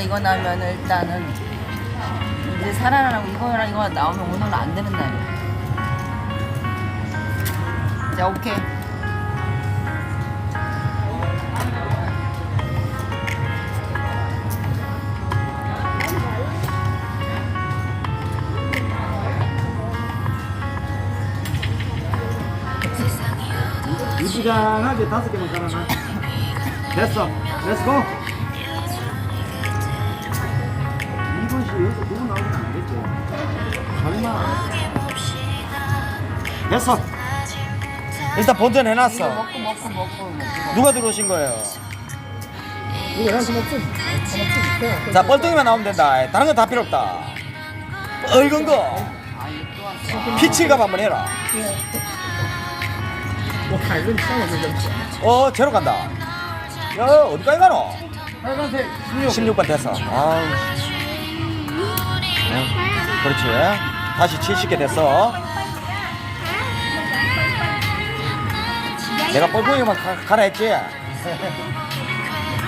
이거랑 이거 나오면 일단은 이제 살아나고 이거랑 이거 나오면 오늘은 안 되는 날이야. 자 오케이. 이부장하게 다섯 개만 깔아놔. 됐어. 렛츠고. 여기서 두고 나오면 안 되지. 설마. 됐어. 일단 본전 해놨어. 먹고 먹고 먹고 먹고. 누가 들어오신 거예요? 이거 한숨? 먹지? 자, 뻘덩이만 나오면 된다. 다른 건 다 필요 없다. 붉은 거. 피칠갑 한번 해라. 뭐 어, 제로 간다. 야, 어디까지 가노? 빨간색 16. 번 됐어. 아우. 네, 그렇지. 다시 70개 됐어. 내가 뻘ปุ๋이만 가라 했지?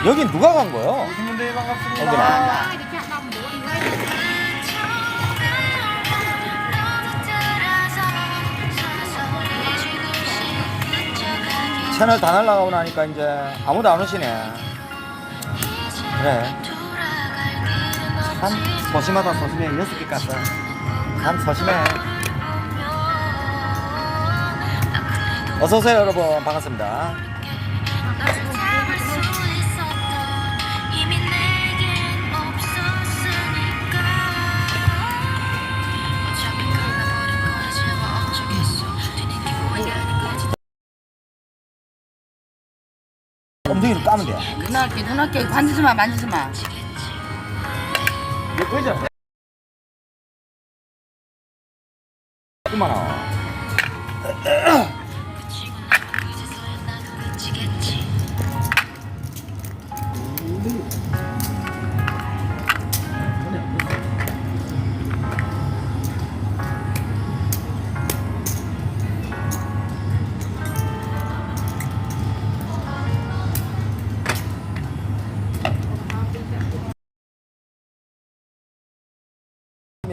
여긴 누가 간 거요? 반갑습니다 여기는. 채널 다 날라가고 나니까 이제 아무도 안 오시네. 그래. 참 소심하다 소심해. 여섯 개 깠어. 참 소심해. 어서 오세요 여러분 반갑습니다. 엉덩이를 까면 돼. 누나께 누나께 만지지 마 만지지 마. 조금만. 지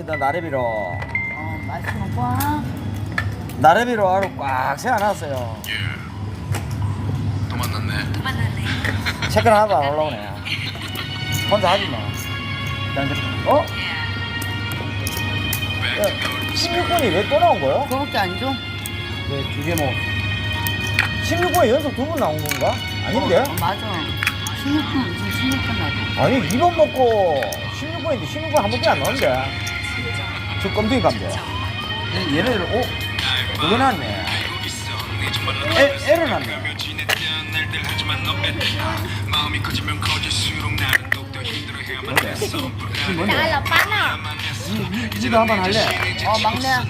입니다 나래비로 어 먹고 와. 나래비로 하루 꽉 세워놨어요. 또 만났네. 또 만났네 체크 하나도 안 올라오네. 혼자 하지 뭐. 자, 이제, 어? 야, 16분이 왜 또 나온 거예요? 그거밖에 안 줘? 네, 두개 먹었어. 16분에 연속 두 번 나온 건가? 아닌데? 어, 맞아. 16분 무슨 16분 나도. 아니, 2번 먹고 16분인데 16분 한 번밖에 안 나오는데. 저 껌둥이 감자. 얘네들, 오, 그거. 에, 에러 났네. 마음이 커지면 커질수록 나는 더욱더 힘들어해야만 했어. 나라 빠나 이지도 한번 할래? 어 막내야.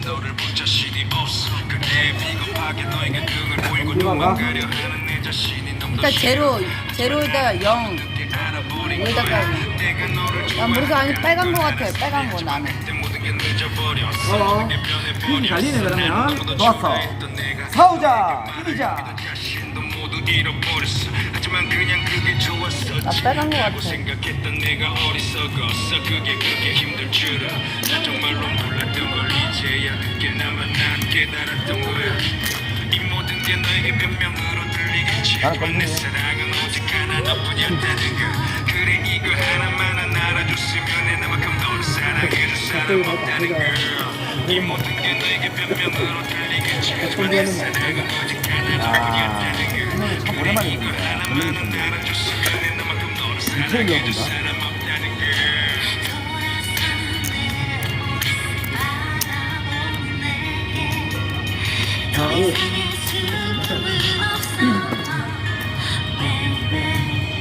자신이 너무 일단 제로 제로에다 0 알아버린 여기다가 난 모르겠어 아니 빨간 거 같아 빨간 거 나는. 어, 힘. 달리네, 그러면. 좋았어. 사오자, 이기자. 나 빨간 거 같아. 생각했던 내가 어리석었어. 그게 그게 힘들 줄은 난 정말로 몰랐던 걸 이제야 그나마 난 깨달았던 거야. 이 모든 게 너에게 변명으로 들리겠지. 나는 하지만 내 껌이네. 사랑은 오직 하나 너뿐이었다는 거. 그래 이거 하나만은 알아줬으면 내 나만큼 이 모든 게 너에게 변명으로 들리겠지. 하지만 내. 참 오랜만에 듣는다. 없다는 거.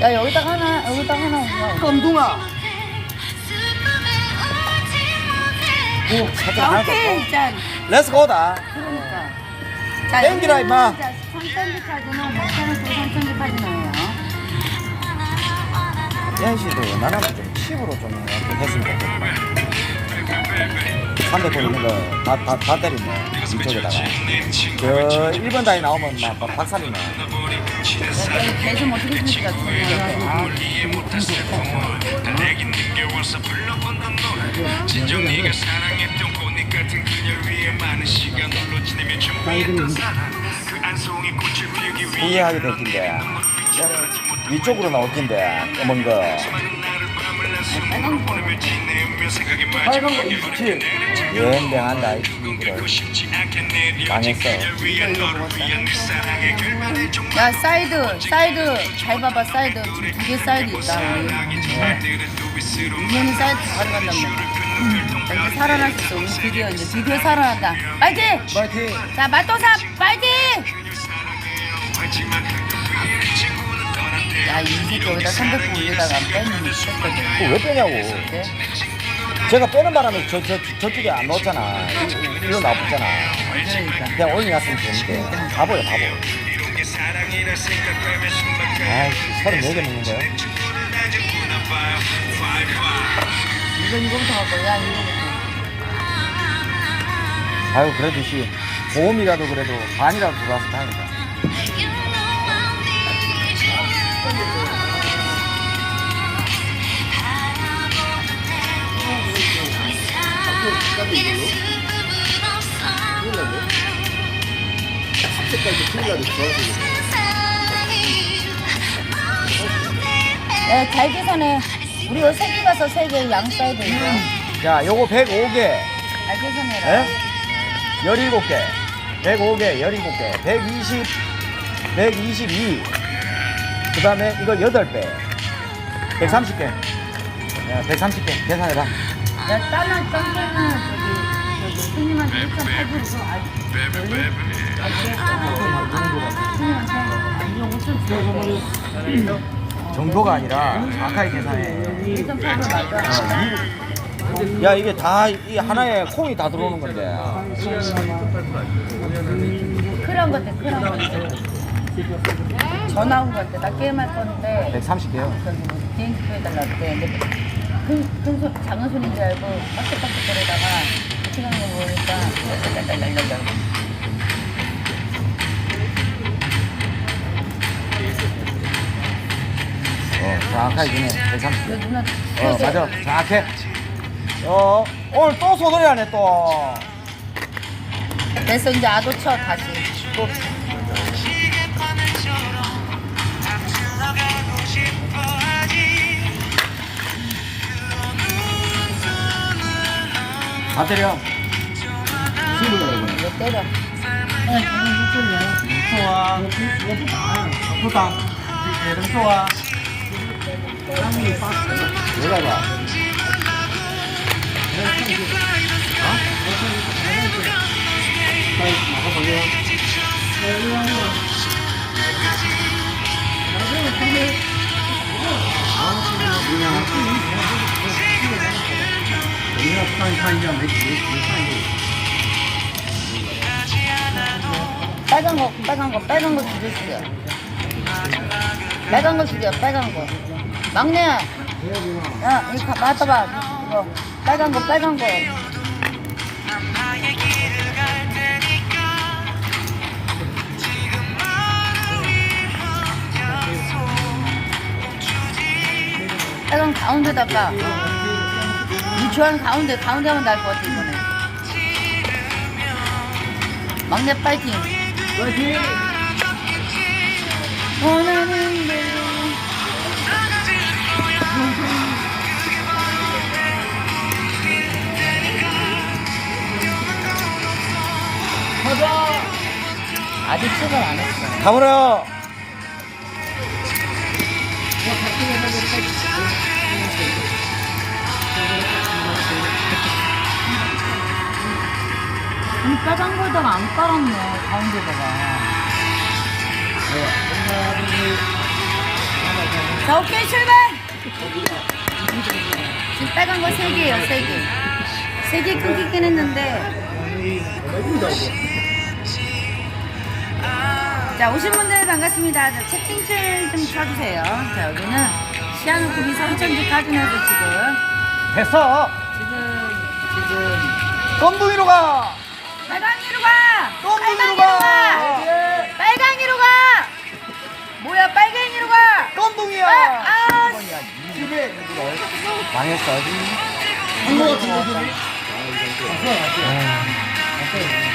야 여기다가 하나 여기다가 하나. 껌둥아. 오, 살짝 자 하나 오케이 더. 자 렛츠 고다. 그러니까. 자 땡기라, 임마. 자, 선천지까지는 괜찮은 또 선천지까지는 연 씨도 나는 좀 칩으로 좀 이렇게 했으면 좋겠다. 300돈 있는 거 다 다 다 때리네 이쪽에다가 저 1번 다이 나오면 막, 막 박살이네 개좀 어떻게 쓰니까 아, 진정 네가 사랑 이 꽃을 피우기 위해 후회하게 될 텐데 위쪽으로 나올 텐데 검은 거. 빨간 거. 있지. 않게 내려진 망했어. 야 사이드 사이드. 잘 봐봐 사이드. 지금 두 개 사이드 있다. 우리 이년이 사이드 가져간단 말이야 이제 살아날 수 있어 우리 드디어 이제 드디어 살아난다. 파이팅! 파이팅. 자 맛도사 파이팅! 야이 새끼 여기다 300분 올리다가 뺐는데 뺐거든 그거 왜 빼냐고. 네? 제가 빼는 바람에 저, 저, 저쪽에 안 넣었잖아. 이- 이거 나왔잖아. 그러니까 그냥 올려놨으면 되는데. 바보야 바보. 아이씨 34개 먹는 거야? 이건 이거부터 갖고 야 이거부터 아유 그래도 씨 보험이라도 그래도 반이라도 들어와서 다행이다 좋아지고. 야잘 계산해 우리 이거 세개 가서 세 개 양 사이드 자 요거 105개 잘 계산해라 예? 17개 105개 17개 120 122 그 다음에 이거 8배. 130개. 야, 130개. 계산해봐. 야 딸랑 짱짱은 저기 저기 손님한테 1.8주고 아직 원래 정도가 아니라 정확하게 계산해. 1.8주 맞아 야 이게 다 이 하나에 콩이 다 들어오는 건데. 크란 것 같아 크란 것 같아 전화 온것 같아 나 게임할 건데. 130개요. 저기 뭐 비행기 표 해달라고 그래. 근데 큰, 큰 손, 작은 손인 줄 알고 빡빡빡 거리다가 시간을 보니까 랄랄랄랄랄 어 정확하게 주네. 130개. 그 누나 어 맞아. 정확해 어 오늘 또 소리 하네 또 됐어 이제 아도 쳐 다시 또. 다 때려 이거 때려 좋아. 좋아. 내가 봐 우리 빨간 거 빨간 거 빨간 거 주세요. 빨간 거 주세요 빨간 거. 막내야 야 이거 가- 맡아봐. 이거 빨간 거 빨간 거. 빨간 가운데다가 이 좋아하는 가운데 가운데 하면 나을 것 같아 이번에. 막내 파이팅. 파이팅. 원하는 대로 아직 출발 안 했어. 가버려 이 거에다가 안 깔았네, 가운데다가. 자, 오케이, 출발! 지금 빨간 거 세 개예요, 세 개. 세 개 끊기긴 했는데. 자, 오신 분들 반갑습니다. 자, 채팅창 좀 쳐주세요. 자, 여기는 시아노쿠비 삼천지 카지노죠, 지금. 됐어 지금, 지금, 껌둥이로 가. 빨강이로 가. 껌둥이로 가. 가. 빨강이로 가. 뭐야 빨갱이로 가. 껌둥이야. 아, 아, 집에 망했어. 한거 같은 데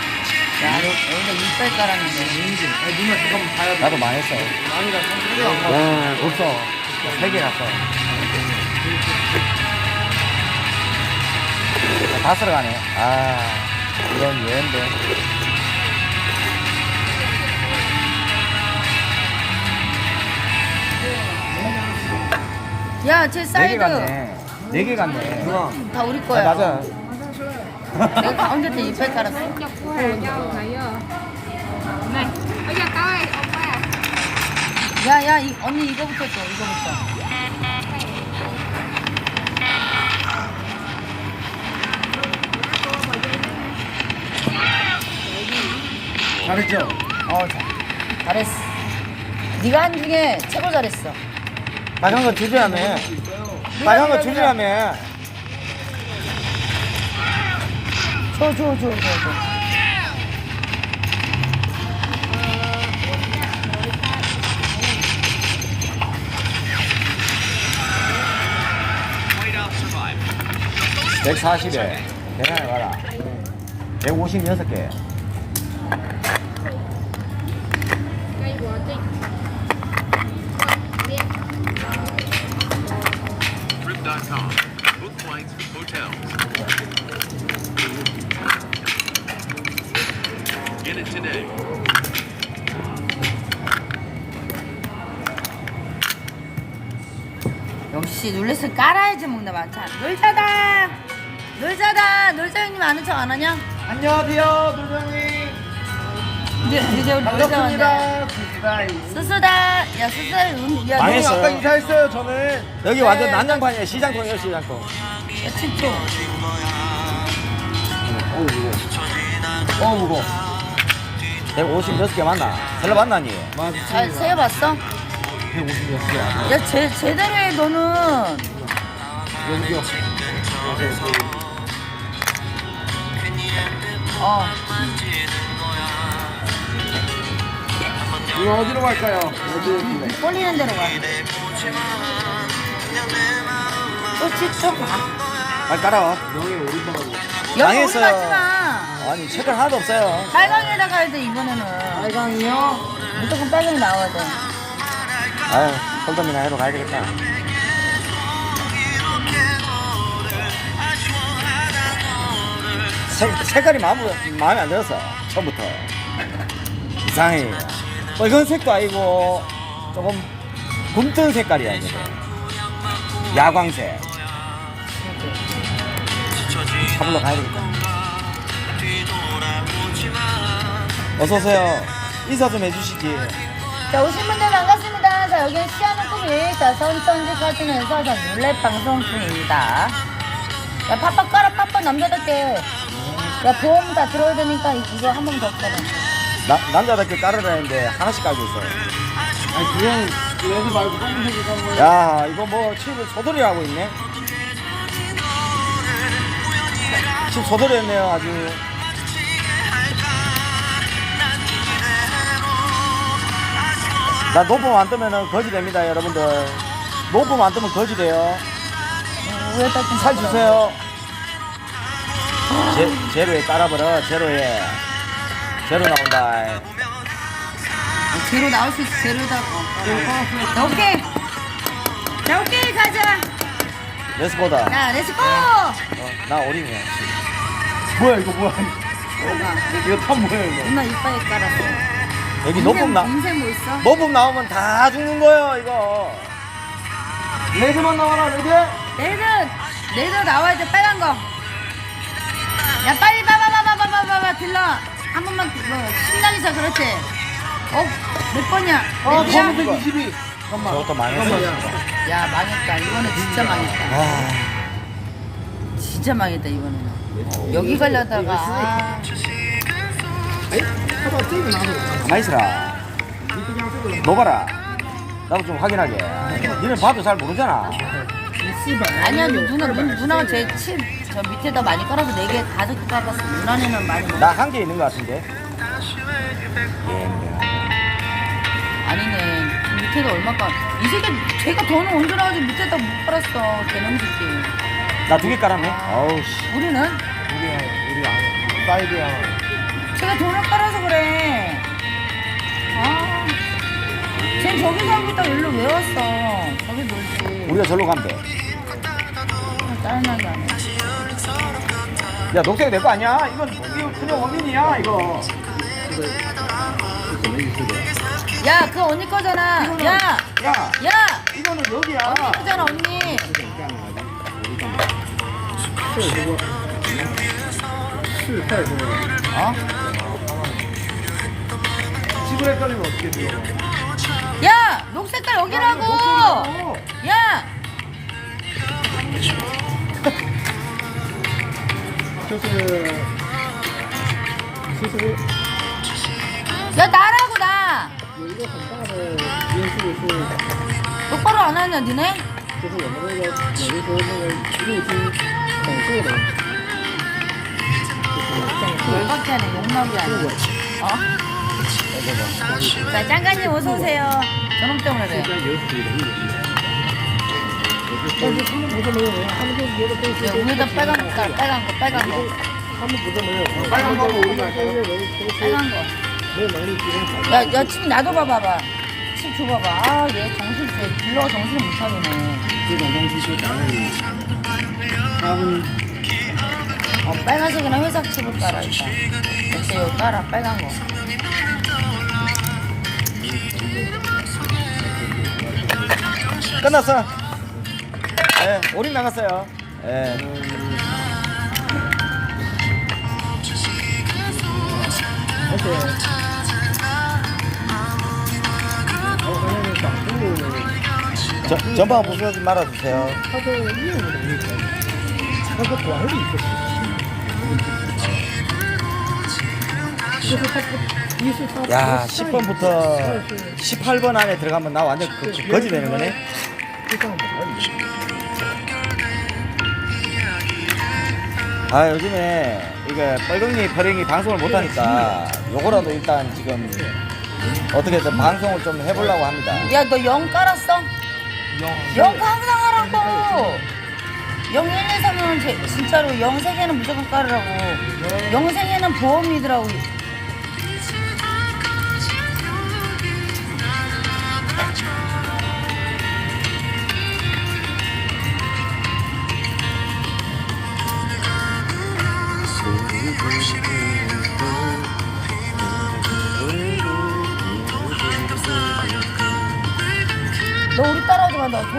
야, 여기다 이빨 깔았는데. 누나 잠깐만 봐야 돼 나도. 아니라 성질이 와, 없어. 세 개 났어. 다 쓸어가네. 아, 이런 예인데. 야, 쟤 네개 사이드. 갔네. 네 개 갔네. 누나. 다 우리 아, 거야. 맞아. 내가 가운데 때 이빨 깔았어. 야, 야, 이, 언니 이거부터 줘, 이거부터. 잘했죠? 어, 잘, 잘했어. 네가 한 중에 최고 잘했어. 빨간 거 주주라며. 빨간 거 주주라며. 줘, 줘, 줘, 줘, 줘. 백 140에 계산해 가라. 156개. 룰렛을 깔아야지 먹나 봐. 자, 놀자다! 놀자다! 놀자 형님 아는 척 안 하냐? 안녕하세요, 도정님. 이제, 이제 우리 놀자 왔네. 반갑습니다 수수다! 야, 수수다, 음, 야, 망했어. 너 아까 인사했어요 저는 여기 완전 난장판이야. 시장통이야, 시장통. 야, 칠초. 어, 무거. 156개 맞나? 설레 맞나니? 잘 세어봤어? 156개 야, 제, 제대로 해, 너는. 여기요 어. 이거 어디로 갈까요? 어디 꼴리는 대로 가. 또 칠초 가. 빨리 깔아. 명예 오른다고 여기 오지 망했어요. 마지 마. 아니, 책을 하나도 없어요. 빨강에다가 해야 돼, 이번에는. 빨강이요? 무조건 빨강이 나와야 돼. 아유, 홀덤이나 해로 가야 되겠다. 색, 색깔이 마음에, 마음에 안 들었어. 처음부터. 이상해. 빨간색도 아니고, 조금 굼뜬 색깔이야, 이게. 야광색. 차불러 가야 되겠다. 어서오세요. 인사 좀 해주시지. 자, 오신 분들 반갑습니다. 자, 여기는 시아는 꿈이 자, 선천지 사진에서 자, 룰렛 방송 중입니다. 야, 팍팍 깔아, 팍팍 남자답게. 야, 보험 다 들어야 되니까 이- 이거 한 번 더 깔아. 나, 남자답게 깔으라는데 하나씩 깔고 있어요. 아니 그건 여기 말고 야, 이거 뭐 칩을 소돌이 하고 있네. 칩 소돌이 했네요, 아주. 나 높음 안 뜨면은 거지 됩니다, 여러분들. 높음 안 뜨면 거지 돼요. 위에다 좀살 주세요. 제, 제로에 깔아버려, 제로에. 제로 나온다. 제로 나올 수 있어, 제로다. 자, 오케이. 자, 오케이, 가자. 레스코다. 자, 렛츠고! 어, 나 어린이야. 뭐야 이거 뭐야 이거 탑 뭐야 이거 누나 이빨에 깔았어. 여기 높음 나, 인생 뭐 있어? 높음 나오면 다 죽는 거예요, 이거. 레드만 나와라 레드 레드! 레드 나와야 돼, 빨간 거. 야, 빨리 봐봐봐봐봐봐봐, 들러. 한 번만, 뭐, 신나리서 그렇지. 어, 몇 번이야? 어 레드야? 검은색 22 잠깐만 저것도 망했어. 야, 망했다. 이거는 진짜 망했다. 아, 진짜 망했다, 이거는. 여기 걸려다가. 아, 가만히 있어라. 녹아라. 나도 좀 확인하게. 니는 봐도 잘 모르잖아. 아니야 누나 누, 누나가 제칩저 밑에다 많이 깔아서 네개 다섯 개 깔았어 누나네는 많이 먹어 나한 개 있는 것 같은데. 예. 아니네 그 밑에다 얼마 깔 이 새끼 걔가 돈을 언제 나가지고 밑에다 못 깔았어 개놈 새끼 나 두 개 깔았네. 어우 씨. 우리는 우리 우리 안 사이드야. 제가 돈을 깔아서 그래 아, 쟤 저기 살고 있다가 일로 왜 왔어 저기 놀지 우리가 절로 가면 돼. 짜증나게 하네 야 녹색 내 거 아니야? 이건 이거 그냥 원민이야 이거. 야 그거 언니 거잖아 야! 야 야! 이거는 여기야. 언니 거잖아 언니 어? 집을 헷갈리면 어떻게 돼요? 야! 녹색깔 여기라고! 야! 그 나 나라고 나. 똑바로 안 하냐 니네? 열받게하네 욕나게 하네 어? 짱가님 어서오세요 저놈 때문에 그래 여기다 빨간 거 빨간 거, 빨간 거, 빨간 거. 빨간 거 빨간 거. 내 야, 야, 침 나도 봐봐봐. 침 줘봐봐. 아, 얘 정신 있어. 불러 정신 못 차리네. 어, 빨간색이랑 회색 칩을 따라 일단 역시 이거 깔아, 빨간 거. 끝났어. 예, 올인 나갔어요. 예. 자, 전방 부수지 말아주세요. 야, 10번부터 18번 안에 들어가면 나 완전 그 거지 되는 거네. 아, 요즘에 이게 뻘갱이, 퍼랭이 방송을 못하니까 요거라도 일단 지금 어떻게든 방송을 좀 해보려고 합니다. 야, 너 영 깔았어? 영 항상 하라고! 영 1, 2, 3은 제, 진짜로 영 3개는 무조건 깔으라고. 영 3개는 보험이더라고.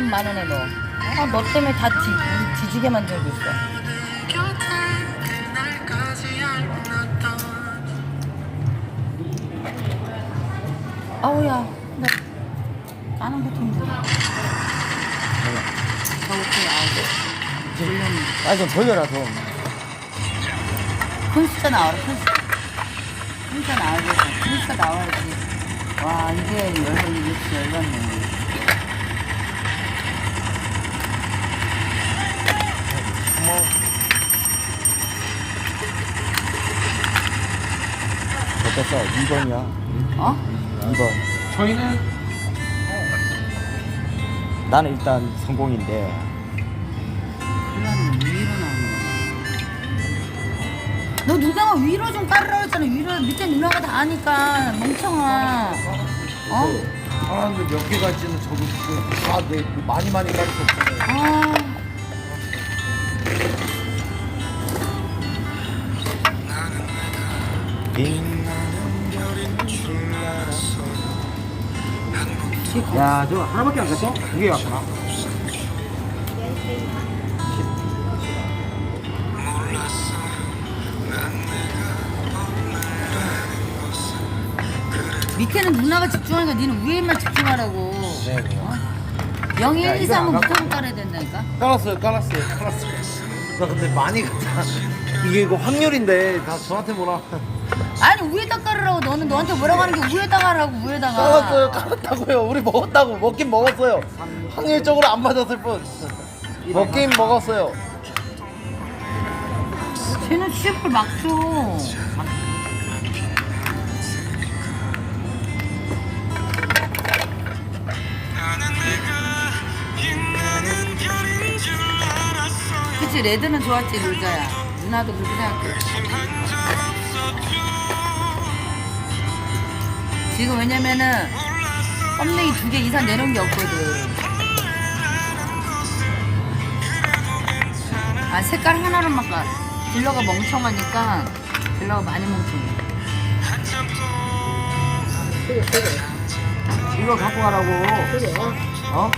돈 많은 애 너. 아, 너 때문에 다 뒤, 뒤지게 만들고 있어. 아우야, 나 까는 것도 힘들어. 물론 아니, 좀 돌려라, 좀. 큰 숫자 나와라, 큰 숫자. 큰 숫자 나와야겠어. 큰 숫자 나와야지. 와, 이게 열받네, 역시 열받 네. 어땠어? 2번이야. 어? 2번. 저희는 나는 일단 성공인데. 큰일 위로 나오는 거야. 너 누나가 위로 좀 깔으라고 했잖아. 위로 밑에 누나가 다 아니까 멍청아. 어? 아 근데 몇 개가 있지는 저도 지금 다내 많이 많이 가르쳐 아. 야 저거 하나밖에 안 갔어? 두개 갔구나 밑에는 누나가 집중하니까 니는 위에만 집중하라고. 네, 어? 0, 1, 2, 이거 안 3은 갖고- 무조건 깔아야 된다니까. 깔았어요 깔았어요 깔았어요 나 근데 많이 갔다 이게 이거 확률인데 다 저한테 뭐라 아니 위에다 깔으라고 너는 너한테 뭐라고 하는 게 위에다가 하라고 위에다가. 깔았어요 깔았다고요 우리 먹었다고 먹긴 먹었어요 확률적으로 안 맞았을 뿐 먹긴 먹었어요. 쟤는 칩을 막 줘. 그치 레드는 좋았지 놀자야 누나도 그렇게 생각해 지금 왜냐면은 껌냉이 두 개 이상 내놓은 게 없거든 아 색깔 하나로만 가 딜러가 멍청하니까 딜러가 많이 멍청해 이거 갖고 가라고. 어?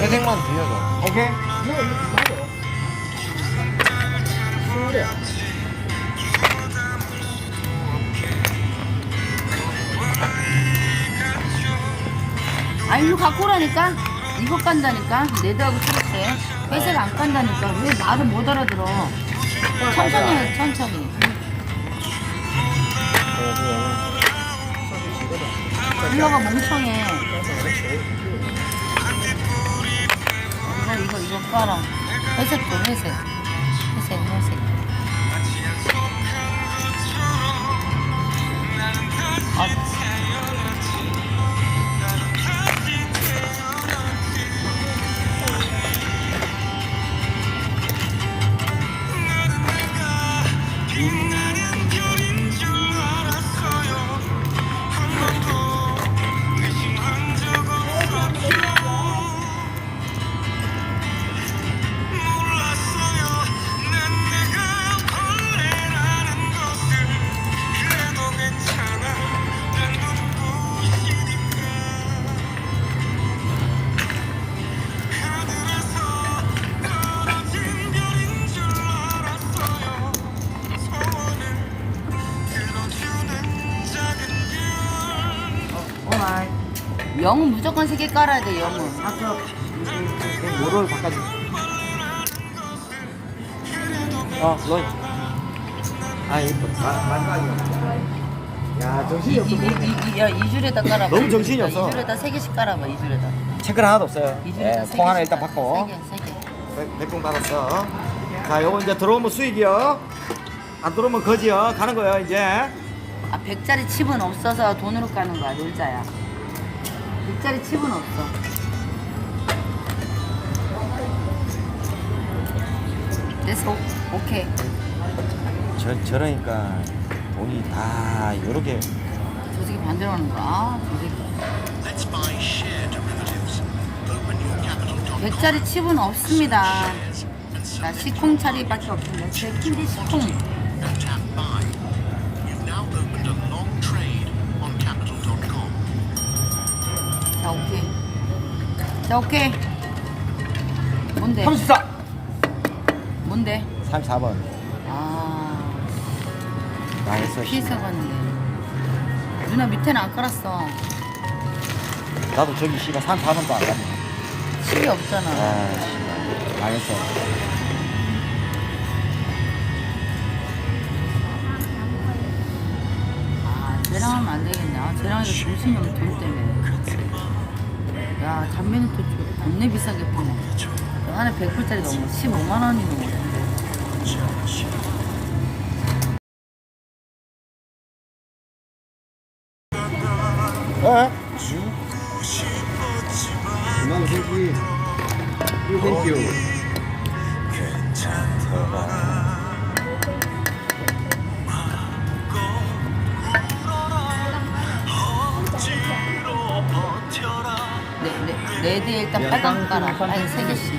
회색만 빌려줘. 오케이? 아 일로 갖고 오라니까? 이거 깐다니까? 레드하고 초록색 회색 안 깐다니까? 왜 말을 못 알아들어? 천천히 해 천천히. 딜러가 멍청해. 아 이거 이거 깔아. 회색 도 회색. 회색 회색 개 깔아야 돼 영은 뭐를 바꿔줘. 어, 너. 아, 이거 마지막이야. 야, 정신이 없어. 이, 이, 이, 이, 야, 이 줄에다 깔아봐. 너무 정신이 이 없어. 줄에다 세 개씩 깔아봐, 이 줄에다. 체크 하나도 없어요. 이 예, 줄에다 세통 하나 일단. 받고. 세 개, 세 개. 몇통 받았어. 자, 요거 이제 들어오면 수익이요. 안 들어오면 거지요. 가는 거예요, 이제. 아, 100짜리 칩은 없어서 돈으로 까는 거야, 놀자야. 100짜리 칩은 없어. 됐어, 오- 오케이. 저, 저러니까 돈이 다 요렇게 저 새끼 반대로 하는 거야. 아, 저 새끼. 100짜리 칩은 없습니다. 자, 시콩차리밖에 없습니다. 제 킨디 시콩. 자, 오케이. 자, 오케이. 뭔데? 34! 뭔데? 34번. 아, 망했어. 피해서 갔는데. 누나 밑에는 안 깔았어. 나도 저기 씨가 34번도 안 갔네. 칩이 없잖아. 아, 씨발. 망했어. 아, 쟤랑 하면 안 되겠네. 아, 쟤랑 이거 없는 돈 때문에. 야, 담배는 또 좀- 겁내 비싸게 파네. 그 안에 100불짜리 넘어. 15만 원이 넘어. 어? 고마워. 땡큐. 네, 레드에 일단 빨강 깔아. 아니, 세 개씩.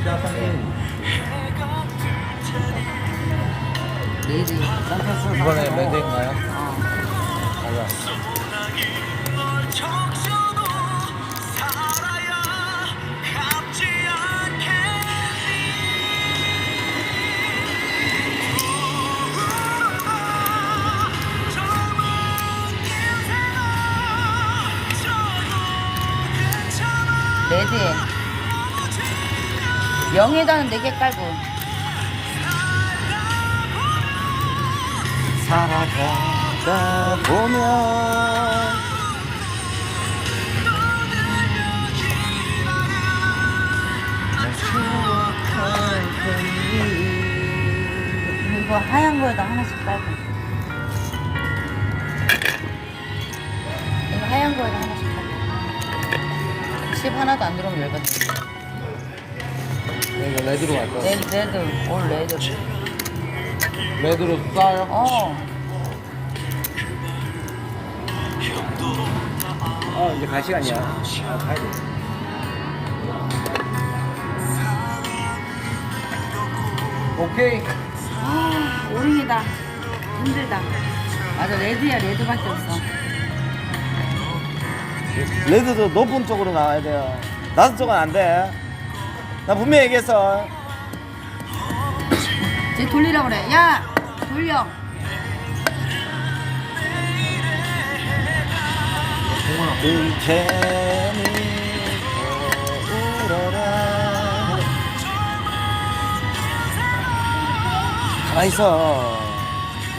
레드. 이번에 레드인가요? 어. 레드 영에다는 네개 깔고. 살아가다 보면 이거 하얀 거에다 하나씩 깔고. 이거 하얀 거에다 하나씩 깔고. 칩 하나도 안 들어오면 열받네. 이거 레드로 갈 거야. 레드, 레드, 올 레드. 레드로 쏴요? 어. 어 이제 갈 시간이야 아, 가야 돼 오케이. 아, 오링이다. 힘들다. 맞아, 레드야, 레드밖에 없어. 레드도 높은 쪽으로 나와야 돼요 낮은 쪽은 안 돼 나 분명히 얘기했어 쟤 돌리라 그래. 야, 돌려. 울어라 가만히 있어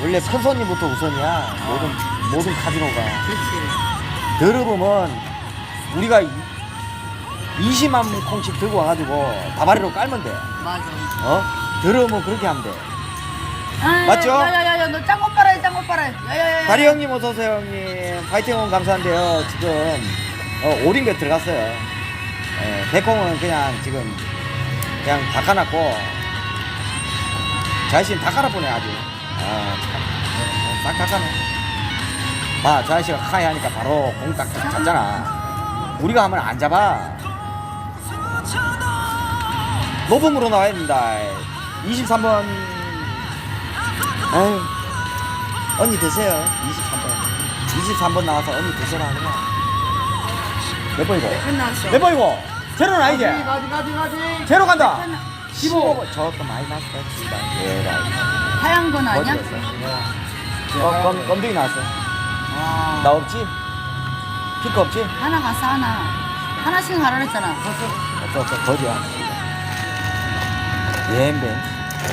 원래 큰 손님부터 우선이야 모든 모든 카지노가 그렇지. 들어보면 우리가 20만 콩씩 들고 와가지고 바바리로 깔면 돼 맞아. 어? 들어오면 그렇게 하면 돼 아, 맞죠? 야야야야, 너 짱것 빨아야 짱것 빨아야. 야야야야. 다리 형님 어서 오세요 형님 파이팅 응원 감사한데요 지금 어, 오링배 들어갔어요 예, 백콩은 그냥 지금 그냥 다 까놨고 자신 다 깔아보네 아주 아, 싹다 까네 봐 자신가 하이 하니까 바로 공딱 잡잖아 우리가 하면 안 잡아 높음으로 나와야 된다 23번 아유 언니 드세요. 23번. 23번 나와서 언니 하는 거야. 몇 번이고? 끝났어. 몇 번이고? 제로는 아니지? 가지, 가지, 가지. 제로 간다. 15번. 저것도 많이 났어. 얘라. 하얀 건 아니야? 어, 검, 검둥이 나왔어. 아, 나 없지? 피크 없지? 하나 갔어 하나. 하나씩 가라 그랬잖아. 없어, 없어. 거지야. 예엠뱅.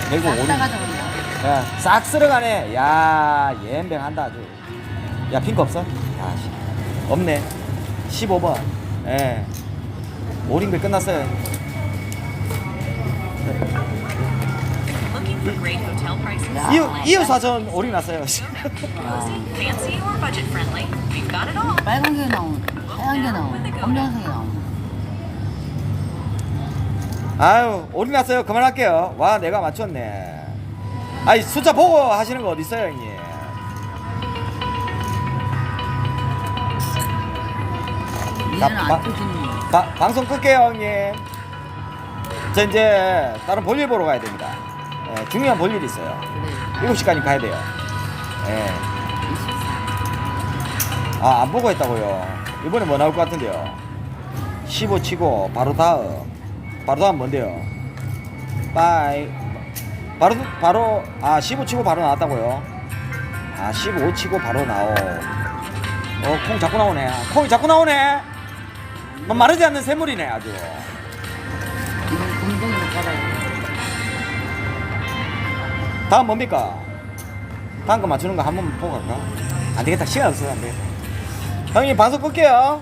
결국. 야, 싹 쓸어가네. 야, 예엠뱅 한다 아주. 야, 핑크 없어? 야, 씨. 없네. 15번. 예. 오링배 끝났어요. 이웃, 이웃 사전 오링 났어요. 빨간 게 나오는, 하얀 게 나오는, 검정색이 나오는. 아유, 오링 났어요. 그만할게요. 와, 내가 맞췄네. 아니, 숫자 보고 하시는 거 어딨어요, 형님? 나- 거. 바, 방송 끌게요, 형님. 저 이제 다른 볼일 보러 가야 됩니다. 예, 중요한 볼일이 있어요. 그래. 7시까지 가야 돼요. 예. 아, 안 보고 했다고요. 이번에 뭐 나올 것 같은데요. 15 치고 바로 다음. 바로 다음 뭔데요? 빠이. 바로 바로 아, 15 치고 바로 나왔다고요. 아, 15 치고 바로 나오. 어, 콩 자꾸 나오네. 콩이 자꾸 나오네. 뭐 마르지 않는 샘물이네, 아주. 다음 뭡니까? 다음 거 맞추는 거 한번 보고 갈까? 안 되겠다. 시간 없어요. 안 되겠다. 형님 방송 끌게요.